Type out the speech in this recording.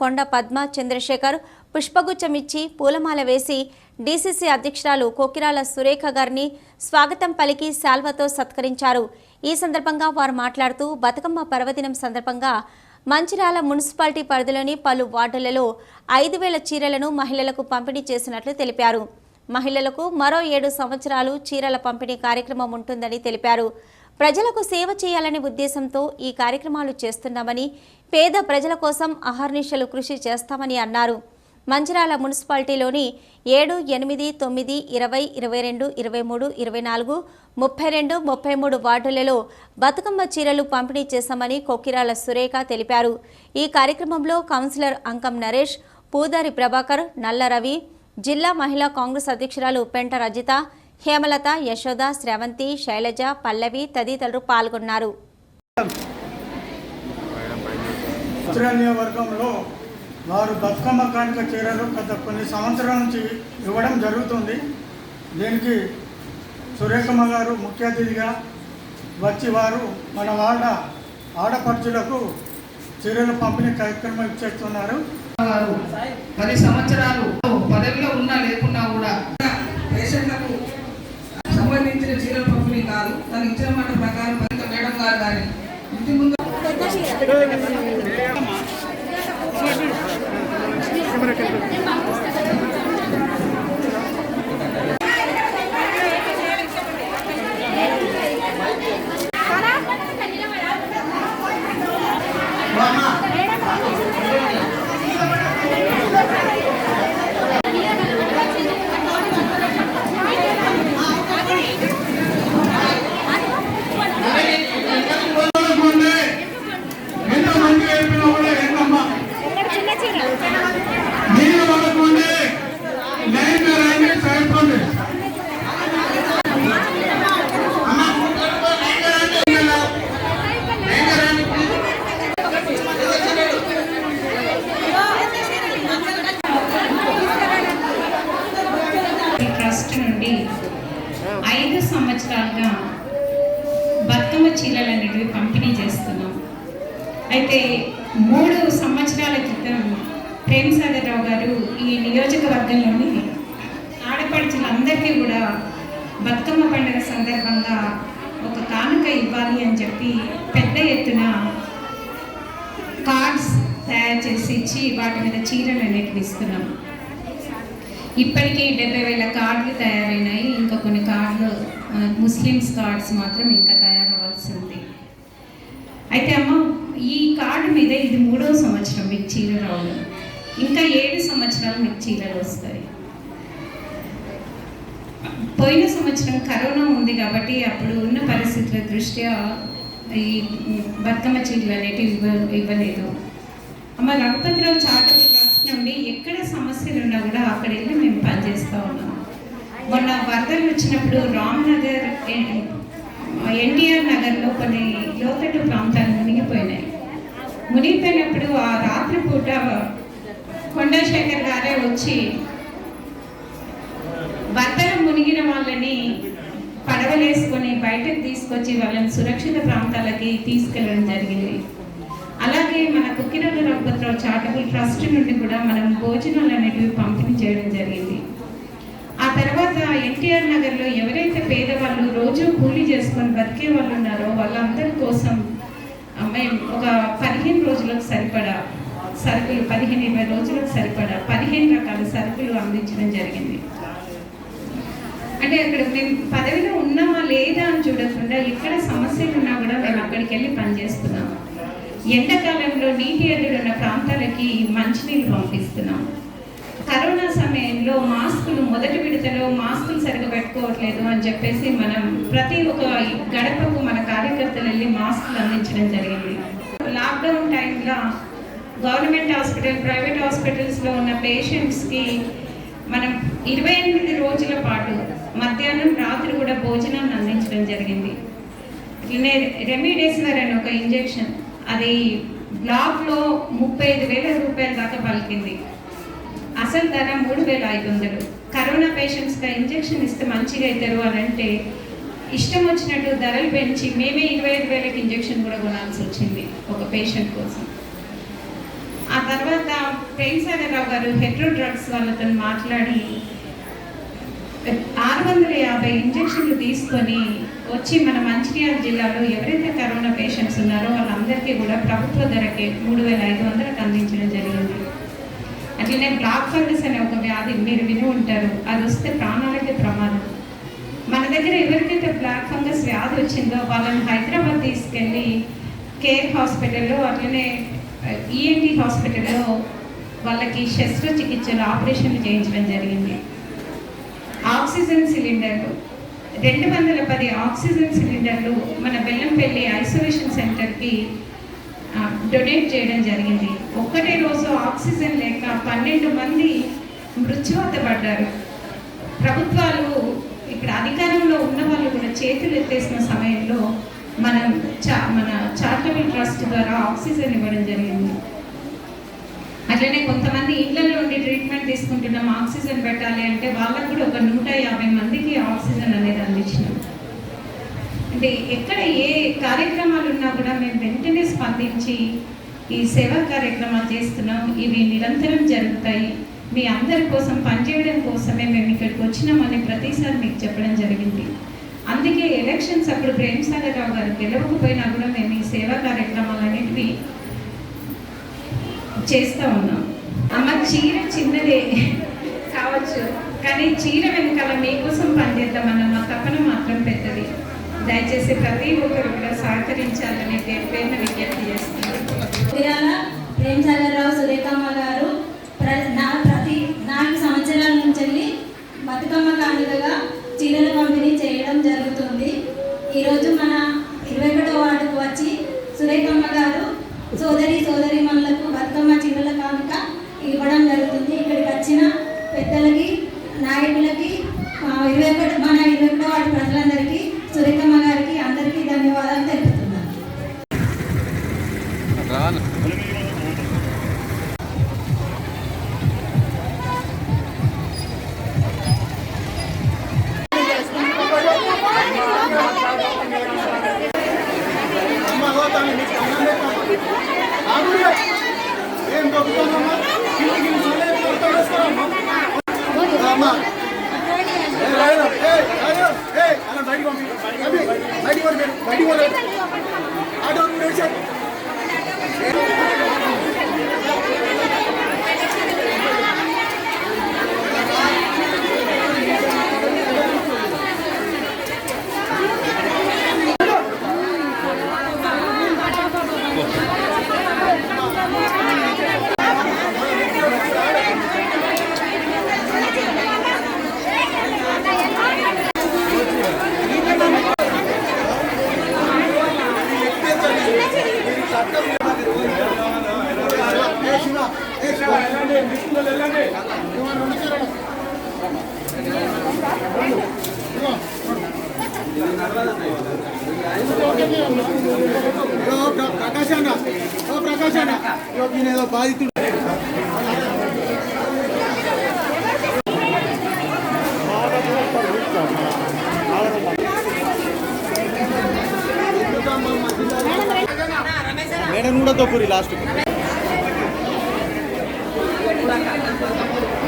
కొండ పద్మ చంద్రశేఖర్ పుష్పగుచ్చమిచ్చి పూలమాల వేసి డీసీసీ అధ్యక్షురాలు కోకిరాల సురేఖ గారిని స్వాగతం పలికి శాల్వతో సత్కరించారు. ఈ సందర్భంగా వారు మాట్లాడుతూ బతుకమ్మ పర్వదినం సందర్భంగా మంచిర్యాల మున్సిపాలిటీ పరిధిలోని పలు వార్డులలో ఐదు వేల చీరలను మహిళలకు పంపిణీ చేసినట్లు తెలిపారు. మహిళలకు మరో ఏడు సంవత్సరాలు చీరల పంపిణీ కార్యక్రమం ఉంటుందని తెలిపారు. ప్రజలకు సేవ చేయాలనే ఉద్దేశంతో ఈ కార్యక్రమాలు చేస్తున్నామని పేద ప్రజల కోసం అహర్నిశలు కృషి చేస్తామని అన్నారు. మంచిరాల మున్సిపాలిటీలోని ఏడు ఎనిమిది తొమ్మిది ఇరవై ఇరవై రెండు ఇరవై మూడు ఇరవై నాలుగు ముప్పై రెండు ముప్పై మూడు వార్డులలో బతుకమ్మ చీరలు పంపిణీ చేశామని కొక్కిరాల సురేఖ తెలిపారు. ఈ కార్యక్రమంలో కౌన్సిలర్ అంకం నరేష్ పూదారి ప్రభాకర్ నల్ల రవి జిల్లా మహిళా కాంగ్రెస్ అధ్యక్షురాలు పెంట రజిత హేమలత యశోద శ్రవంతి శైలజ పల్లవి తదితరులు పాల్గొన్నారు. ఉత్తర నియోజకవర్గంలో వారు బతుకమ్మ కానుక చీరలు గత కొన్ని సంవత్సరాల నుంచి ఇవ్వడం జరుగుతుంది. దీనికి సురేఖమ్మ గారు ముఖ్య అతిథిగా వచ్చి వారు మన వాళ్ళ ఆడపడుచులకు చీరలు పంపిణీ కార్యక్రమం ఇచ్చేస్తున్నారు. పది సంవత్సరాలు పదవిలో ఉన్నా లేకున్నా కూడా పేషెంట్లకు సంబంధించిన చీరల పంపిణీ కాదు తను ఇచ్చిన మాట ప్రకారం పరిత మేడం గారు కానీ ఇంటి ముందు ఎంతమంది చెప్పినా కూడా ఏంటమ్మా నీళ్ళు పడకుండే లైన్ రండి సరిపోండి ఈ ట్రస్ట్ నుండి ఐదు సంవత్సరాలుగా బతుకమ్మ చీరలు అనేటివి పంపిణీ చేస్తున్నాం అయితే మూడు సంవత్సరాల క్రితం ప్రేమ్ సాగర్ రావు గారు ఈ నియోజకవర్గంలోని ఆడపడుచులందరికీ కూడా బతుకమ్మ పండుగ సందర్భంగా ఒక కానుక ఇవ్వాలి అని చెప్పి పెద్ద ఎత్తున కార్డ్స్ తయారు చేసి ఇచ్చి వాటి మీద చీరలు అనేటివి ఇస్తున్నాం. ఇప్పటికీ డెబ్బై వేల కార్డులు తయారైనాయి. ఇంకా కొన్ని కార్డులు ముస్లిమ్స్ కార్డ్స్ మాత్రం ఇంకా తయారవ్వాల్సి ఉంది. అయితే అమ్మ ఈ కార్డు మీద ఇది మూడవ సంవత్సరం మీకు చీర రావడం. ఇంకా ఏడు సంవత్సరాలు మీకు చీరలు వస్తాయి. పోయిన సంవత్సరం కరోనా ఉంది కాబట్టి అప్పుడు ఉన్న పరిస్థితుల దృష్ట్యా ఈ బతుకమ్మ చీరలు అనేటివి ఇవ్వ ఇవ్వలేదు. అమ్మ రఘుపతిరావు చాటలు ట్రస్ట్ నుండి ఎక్కడ సమస్యలు ఉన్నా కూడా అక్కడ వెళ్ళి మేము పనిచేస్తూ ఉన్నాం. మొన్న వరదలు వచ్చినప్పుడు రామ్నగర్ ఎన్టీఆర్ నగర్లో కొన్ని లోతట్టు ప్రాంతాలు మునిగిపోయినాయి. మునిగిపోయినప్పుడు ఆ రాత్రి పూట కొండశేఖర్ గారే వచ్చి వరదలు మునిగిన వాళ్ళని పడవలేసుకొని బయటకు తీసుకొచ్చి వాళ్ళని సురక్షిత ప్రాంతాలకి తీసుకెళ్ళడం జరిగింది. అలాగే మన కుక్కిరాల రఘుపతిరావు చారిటబుల్ ట్రస్ట్ నుండి కూడా మనం భోజనాలు అనేటివి పంపిణీ చేయడం జరిగింది. ఆ తర్వాత ఎన్టీఆర్ నగర్లో ఎవరైతే పేదవాళ్ళు రోజు కూలీ చేసుకొని బతికే వాళ్ళు ఉన్నారో వాళ్ళందరి కోసం మేము ఒక పదిహేను రోజులకు సరిపడా సరుకులు పదిహేను ఇరవై రోజులకు సరిపడా పదిహేను రకాల సరుకులు అందించడం జరిగింది. అంటే అక్కడ మేము పదవిలో ఉన్నామా లేదా అని చూడకుండా ఎక్కడ సమస్యలు ఉన్నా కూడా మేము అక్కడికి వెళ్ళి పనిచేస్తున్నాం. ఎండాకాలంలో నీటి ఎదురున్న ప్రాంతాలకి మంచినీళ్ళు పంపిస్తున్నాం. కరోనా సమయంలో మాస్కులు మొదటి విడతలో మాస్కులు సరిగ్గా పెట్టుకోవట్లేదు అని చెప్పేసి మనం ప్రతి ఒక్క గడపకు మన కార్యకర్తలు వెళ్ళి మాస్కులు అందించడం జరిగింది. లాక్డౌన్ టైంలో గవర్నమెంట్ హాస్పిటల్ ప్రైవేట్ హాస్పిటల్స్లో ఉన్న పేషెంట్స్కి మనం ఇరవై ఎనిమిది రోజుల పాటు మధ్యాహ్నం రాత్రి కూడా భోజనాన్ని అందించడం జరిగింది. ఇట్లనే అని ఒక ఇంజెక్షన్ అది బ్లాక్లో ముప్పై ఐదు వేల రూపాయల దాకా పలికింది. అసలు ధర మూడు వేల ఐదు వందలు. కరోనా పేషెంట్స్కి ఇంజెక్షన్ ఇస్తే మంచిగా అవుతారు అని అంటే ఇష్టం వచ్చినట్టు ధరలు పెంచి మేమే ఇరవై ఐదు వేలకి ఇంజెక్షన్ కూడా కొనాల్సి వచ్చింది ఒక పేషెంట్ కోసం. ఆ తర్వాత ప్రేమసాగరరావు గారు హెట్రో డ్రగ్స్ వాళ్ళతో మాట్లాడి ఆరు వందల యాభై ఇంజక్షన్లు తీసుకొని వచ్చి మన మంచిర్యాల జిల్లాలో ఎవరైతే కరోనా పేషెంట్స్ ఉన్నారో వాళ్ళందరికీ కూడా ప్రభుత్వ ధరకే మూడు వేల ఐదు వందలకు అందించడం జరిగింది బ్లాక్ ఫంగస్ అనే ఒక వ్యాధి మీరు విని ఉంటారు. అది వస్తే ప్రాణాలకే ప్రమాదం. మన దగ్గర ఎవరికైతే బ్లాక్ ఫంగస్ వ్యాధి వచ్చిందో వాళ్ళని హైదరాబాద్ తీసుకెళ్ళి కేర్ హాస్పిటల్లో అట్లనే ఈఎన్టీ హాస్పిటల్లో వాళ్ళకి శస్త్రచికిత్సలు ఆపరేషన్లు చేయించడం జరిగింది. ఆక్సిజన్ సిలిండర్లు. రెండు వందల పది ఆక్సిజన్ సిలిండర్లు మన బెల్లంపల్లి ఐసోలేషన్ సెంటర్కి డొనేట్ చేయడం జరిగింది. ఒక్కటే రోజు ఆక్సిజన్ లేక పన్నెండు మంది మృత్యువాత పడ్డారు ప్రభుత్వాలు ఇక్కడ అధికారంలో ఉన్న వాళ్ళు కూడా చేతులు ఎత్తేసిన సమయంలో మనం చా మన చారిటబుల్ ట్రస్ట్ ద్వారా ఆక్సిజన్ ఇవ్వడం జరిగింది. అట్లనే కొంతమంది ఇళ్ళలో ఉండి ట్రీట్మెంట్ తీసుకుంటున్నాం ఆక్సిజన్ పెట్టాలి అంటే వాళ్ళకు కూడా ఒక నూట యాభై మందికి అంటే ఎక్కడ ఏ కార్యక్రమాలు ఉన్నా కూడా మేము వెంటనే స్పందించి ఈ సేవా కార్యక్రమాలు చేస్తున్నాం. ఇవి నిరంతరం జరుగుతాయి. మీ అందరి కోసం పనిచేయడం కోసమే మేము ఇక్కడికి వచ్చినామని ప్రతిసారి మీకు చెప్పడం జరిగింది. అందుకే ఎలక్షన్స్ అప్పుడు ప్రేమసాగర్ రావు గారు గెలవకపోయినా కూడా మేము ఈ సేవా కార్యక్రమాలు అనేటివి చేస్తూ ఉన్నాం. అమ్మ చీర చిన్నదే కావచ్చు కానీ చీర వెనకాల మీకోసం పనిచేద్దామన్న మా తపన మాత్రం పెద్దది. దయచేసి ప్రతి ఒక్కరు కూడా సహకరించాలని పేరు పేరున విజ్ఞప్తి చేస్తున్నాను. విరాల ప్రేమసాగరరావు సురేఖమ్మ గారు నా ప్రతి నాలుగు సంవత్సరాల నుంచి వెళ్ళి బతుకమ్మ కానుకగా చీరల పంపిణీ చేయడం జరుగుతుంది. ఈరోజు మన ఇరవై ఒకటో వార్డుకు వచ్చి సురేఖమ్మ గారు సోదరి సోదరి మనులకు బతుకమ్మ చీరల కానుక ఇవ్వడం జరుగుతుంది. ఇక్కడికి వచ్చిన పెద్దలకి నాయకులకి ఇరవై ఒకటి మన ఇరవై ఒకటో వార్డు ప్రజలందరికీ సురేఖమ్మ గారికి అందరికీ ధన్యవాదాలు తెలుపుతున్నాను. బయటికి పంపి. బయటికి పంపి. ఆటో మిస్టులు వెళ్ళండి. ఏమన్నా అన్న ఓ అన్న ఏదో బాధితుడు మేడం కూడా తప్పురి లాస్ట్ 何?